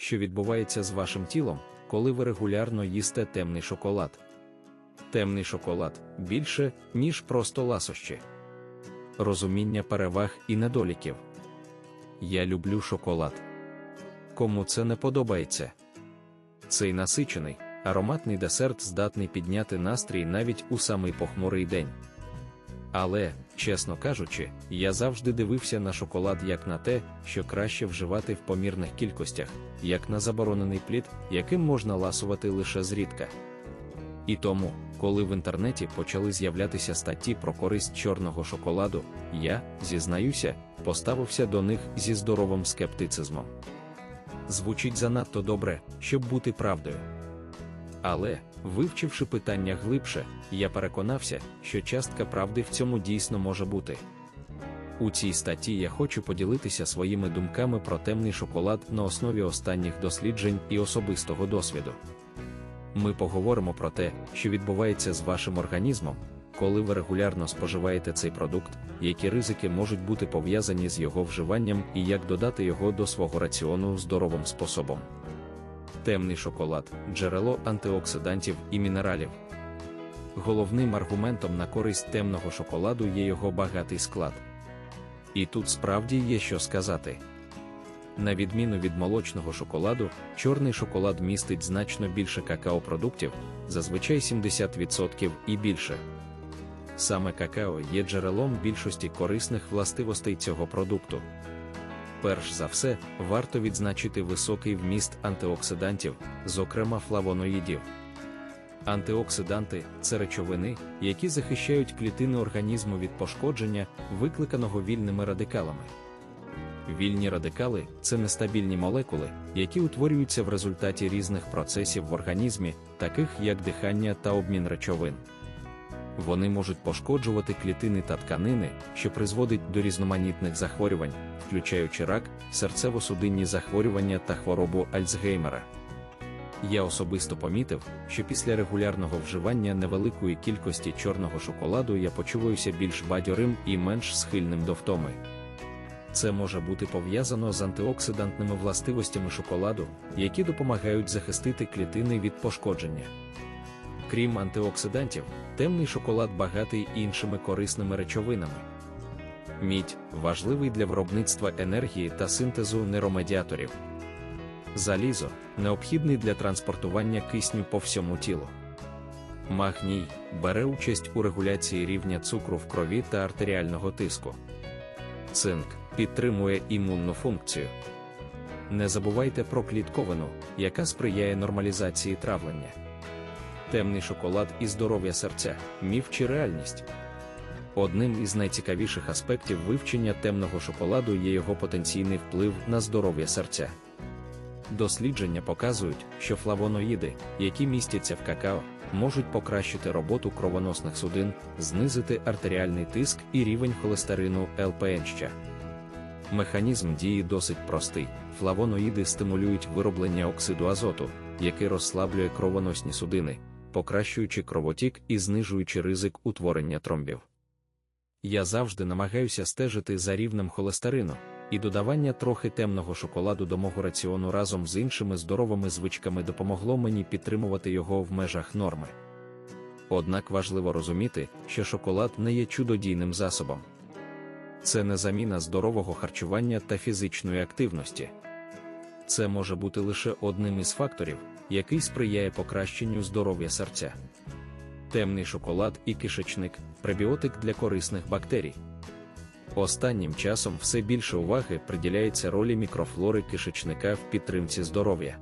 що відбувається з вашим тілом, коли ви регулярно їсте темний шоколад. Темний шоколад більше, ніж просто ласощі. Розуміння переваг і недоліків. Я люблю шоколад. Кому це не подобається? Цей насичений, ароматний десерт здатний підняти настрій навіть у самий похмурий день. Але, чесно кажучи, я завжди дивився на шоколад як на те, що краще вживати в помірних кількостях, як на заборонений плід, яким можна ласувати лише зрідка. І тому, коли в інтернеті почали з'являтися статті про користь чорного шоколаду, я, зізнаюся, поставився до них зі здоровим скептицизмом. Звучить занадто добре, щоб бути правдою. Але, вивчивши питання глибше, я переконався, що частка правди в цьому дійсно може бути. У цій статті я хочу поділитися своїми думками про темний шоколад на основі останніх досліджень і особистого досвіду. Ми поговоримо про те, що відбувається з вашим організмом, коли ви регулярно споживаєте цей продукт, які ризики можуть бути пов'язані з його вживанням і як додати його до свого раціону здоровим способом. Темний шоколад джерело антиоксидантів і мінералів. Головним аргументом на користь темного шоколаду є його багатий склад. І тут справді є що сказати. На відміну від молочного шоколаду, чорний шоколад містить значно більше какао-продуктів, зазвичай 70% і більше. Саме какао є джерелом більшості корисних властивостей цього продукту. Перш за все, варто відзначити високий вміст антиоксидантів, зокрема флавоноїдів. Антиоксиданти це речовини, які захищають клітини організму від пошкодження, викликаного вільними радикалами. Вільні радикали це нестабільні молекули, які утворюються в результаті різних процесів в організмі, таких як дихання та обмін речовин. Вони можуть пошкоджувати клітини та тканини, що призводить до різноманітних захворювань, включаючи рак, серцево-судинні захворювання та хворобу Альцгеймера. Я особисто помітив, що після регулярного вживання невеликої кількості чорного шоколаду я почуваюся більш бадьорим і менш схильним до втоми. Це може бути пов'язано з антиоксидантними властивостями шоколаду, які допомагають захистити клітини від пошкодження. Крім антиоксидантів, темний шоколад багатий іншими корисними речовинами. Мідь важливий для виробництва енергії та синтезу нейромедіаторів. Залізо необхідний для транспортування кисню по всьому тілу. Магній бере участь у регуляції рівня цукру в крові та артеріального тиску. Цинк підтримує імунну функцію. Не забувайте про клітковину, яка сприяє нормалізації травлення. Темний шоколад і здоров'я серця, міф чи реальність. Одним із найцікавіших аспектів вивчення темного шоколаду є його потенційний вплив на здоров'я серця. Дослідження показують, що флавоноїди, які містяться в какао, можуть покращити роботу кровоносних судин, знизити артеріальний тиск і рівень холестерину ЛПН. Механізм дії досить простий. Флавоноїди стимулюють вироблення оксиду азоту, який розслаблює кровоносні судини, покращуючи кровотік і знижуючи ризик утворення тромбів. Я завжди намагаюся стежити за рівнем холестерину, і додавання трохи темного шоколаду до мого раціону разом з іншими здоровими звичками допомогло мені підтримувати його в межах норми. Однак важливо розуміти, що шоколад не є чудодійним засобом. Це не заміна здорового харчування та фізичної активності. Це може бути лише одним із факторів, який сприяє покращенню здоров'я серця. Темний шоколад і кишечник пребіотик для корисних бактерій. Останнім часом все більше уваги приділяється ролі мікрофлори кишечника в підтримці здоров'я.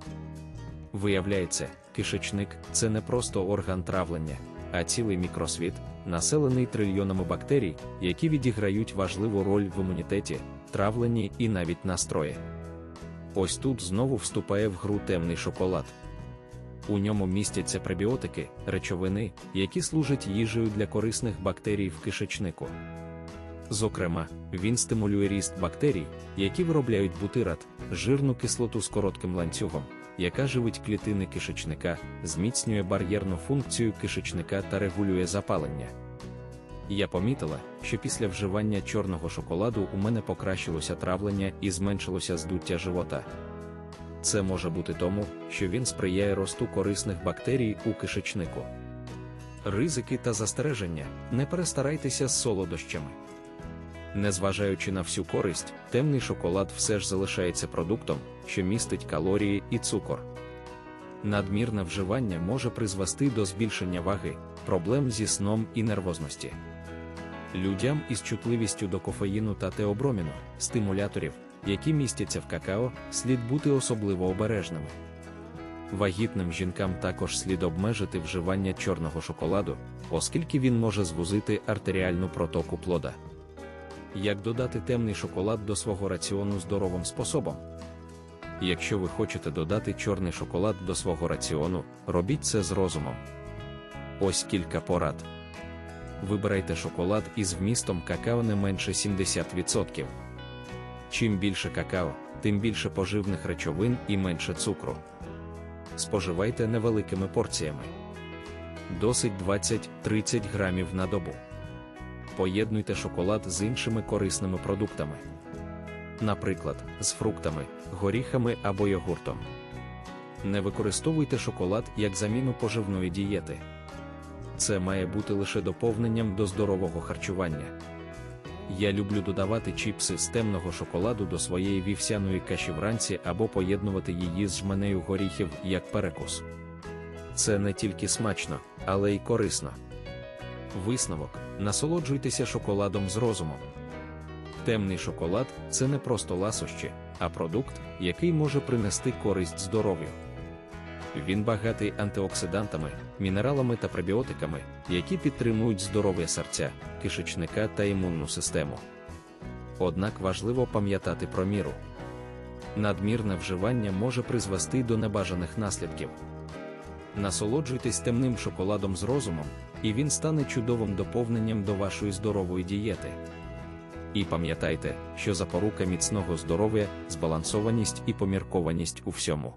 Виявляється, кишечник це не просто орган травлення, а цілий мікросвіт, населений трильйонами бактерій, які відіграють важливу роль в імунітеті, травленні і навіть настрої. Ось тут знову вступає в гру темний шоколад. У ньому містяться пребіотики, речовини, які служать їжею для корисних бактерій в кишечнику. Зокрема, він стимулює ріст бактерій, які виробляють бутират, жирну кислоту з коротким ланцюгом, яка живить клітини кишечника, зміцнює бар'єрну функцію кишечника та регулює запалення. Я помітила, що після вживання чорного шоколаду у мене покращилося травлення і зменшилося здуття живота. Це може бути тому, що він сприяє росту корисних бактерій у кишечнику. Ризики та застереження не перестарайтеся з солодощами. Незважаючи на всю користь, темний шоколад все ж залишається продуктом, що містить калорії і цукор. Надмірне вживання може призвести до збільшення ваги, проблем зі сном і нервозності. Людям із чутливістю до кофеїну та теоброміну, стимуляторів, які містяться в какао, слід бути особливо обережними. Вагітним жінкам також слід обмежити вживання чорного шоколаду, оскільки він може звузити артеріальну протоку плода. Як додати темний шоколад до свого раціону здоровим способом? Якщо ви хочете додати чорний шоколад до свого раціону, робіть це з розумом. Ось кілька порад. Вибирайте шоколад із вмістом какао не менше 70%. Чим більше какао, тим більше поживних речовин і менше цукру. Споживайте невеликими порціями. Досить 20-30 грамів на добу. Поєднуйте шоколад з іншими корисними продуктами. Наприклад, з фруктами, горіхами або йогуртом. Не використовуйте шоколад як заміну поживної дієти. Це має бути лише доповненням до здорового харчування. Я люблю додавати чіпси з темного шоколаду до своєї вівсяної каші вранці або поєднувати її з жменею горіхів як перекус. Це не тільки смачно, але й корисно. Висновок: насолоджуйтеся шоколадом з розумом. Темний шоколад це не просто ласощі, а продукт, який може принести користь здоров'ю. Він багатий антиоксидантами, мінералами та пребіотиками, які підтримують здоров'я серця, кишечника та імунну систему. Однак важливо пам'ятати про міру. Надмірне вживання може призвести до небажаних наслідків. Насолоджуйтесь темним шоколадом з розумом, і він стане чудовим доповненням до вашої здорової дієти. І пам'ятайте, що запорука міцного здоров'я, збалансованість і поміркованість у всьому.